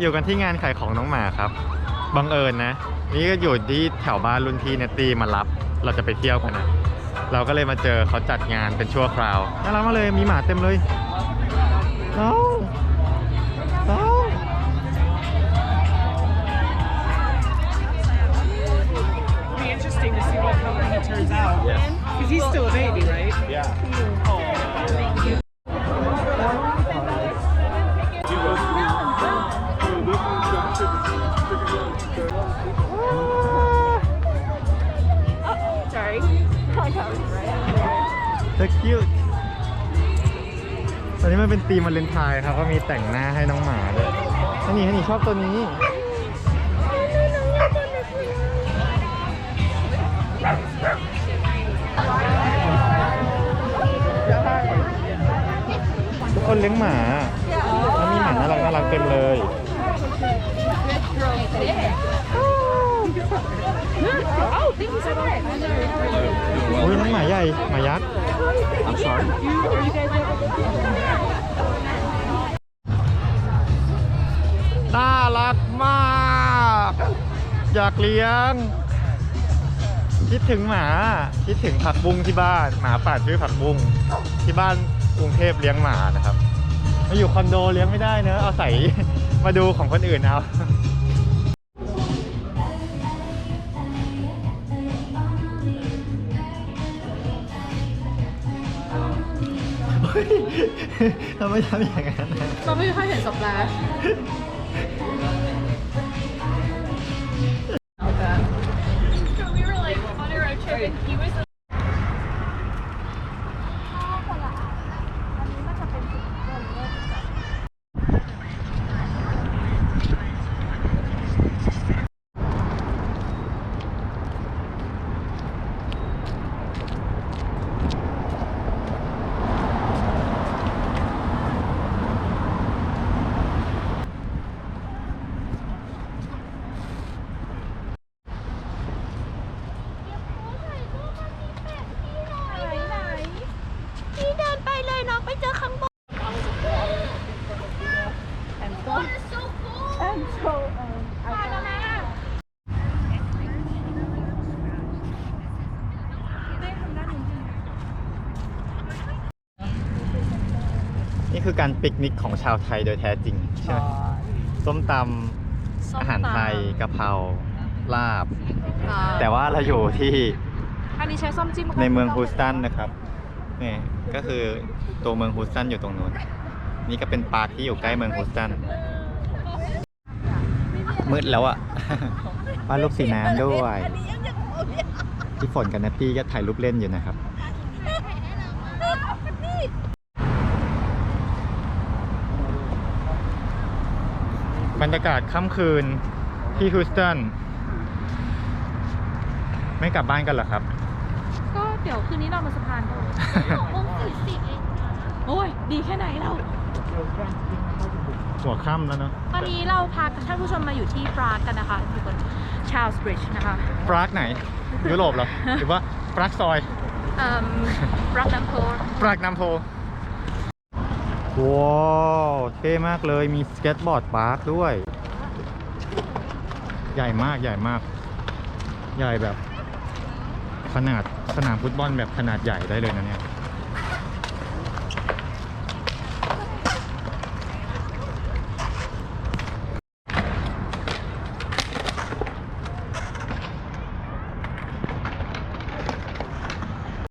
อยู่กันที่งานขายของน้องหมาครับ บังเอิญนะ นี่ก็อยู่ที่แถวบ้านรุ่นพี่เนตตี้มารับ เราจะไปเที่ยวกันนะ เราก็เลยมาเจอเขาจัดงานเป็นชั่วคราว น่ารักมากเลย มีหมาเต็มเลยน้องน้อง เซ็กคิวตอนนี้มันเป็นธีมวันเลนไทน์ครับ ก็มีแต่งหน้าให้น้องหมาด้วยฮันนี่ฮันนี่ชอบตัวนี้ ทุกคนเลี้ยงหมาแล้วมีหมาน่ารักน่ารักเต็มเลย Oh, thank you so much. อุ้ยน้องหมาใหญ่หมายักษ์ I'm sorry น่ารักมาก อยากเลี้ยง คิดถึงหมา คิดถึงผักบุ้งที่บ้าน หมาป่าชื่อผักบุ้งที่บ้านกรุงเทพเลี้ยงหมานะครับ มาอยู่คอนโดเลี้ยงไม่ได้เนอะเอาใส่มาดูของคนอื่นเอา ทำไมทำอย่างนั้นนะ เราไม่ค่อยเห็นสปลาช we were like on a road trip and he was พี่เดินไปเลยน้องไปเจอข้างบน and so and so um, I นี่ คือการปิกนิกของชาวไทยโดยแท้จริงใช่ไหมส้มตำอาหารไทยกะเพราลาบ แต่ว่าเราอยู่ที่อันนี้ใช้ส้มจิ้มในเมืองฮูสตันนะครับนี่ก็คือตัวเมืองฮูสตันอยู่ตรงนู้นนี่ก็เป็นปาร์คที่อยู่ใกล้เมืองฮูสตันมืดแล้วอะวาดรูปสีน้ำด้วยที่ฝนกับนัตตี้ก็ถ่ายรูปเล่นอยู่นะครับ บรรยากาศค่ำคืนที่ฮูสตันไม่กลับบ้านกันเหรอครับ ก็เดี๋ยวคืนนี้เรามาสะพานกันโอ้ย ดีแค่ไหนเรา หัวค่ำแล้วเนาะตอนนี้เราพาท่านผู้ชมมาอยู่ที่ปรากกันนะคะอยู่บนชาลส์บริดจ์นะคะปรากไหน ยุโรปเหรอ หรือว่าปรากซอยเอ่มปรากน้ำโพ ปรากน้ำโพ ว้าวเท่มากเลยมีสเก็ตบอร์ดปาร์คด้วย ใหญ่มากใหญ่มาก ใหญ่แบบ ขนาดสนามฟุตบอลแบบขนาดใหญ่ได้เลยนะเนี่ย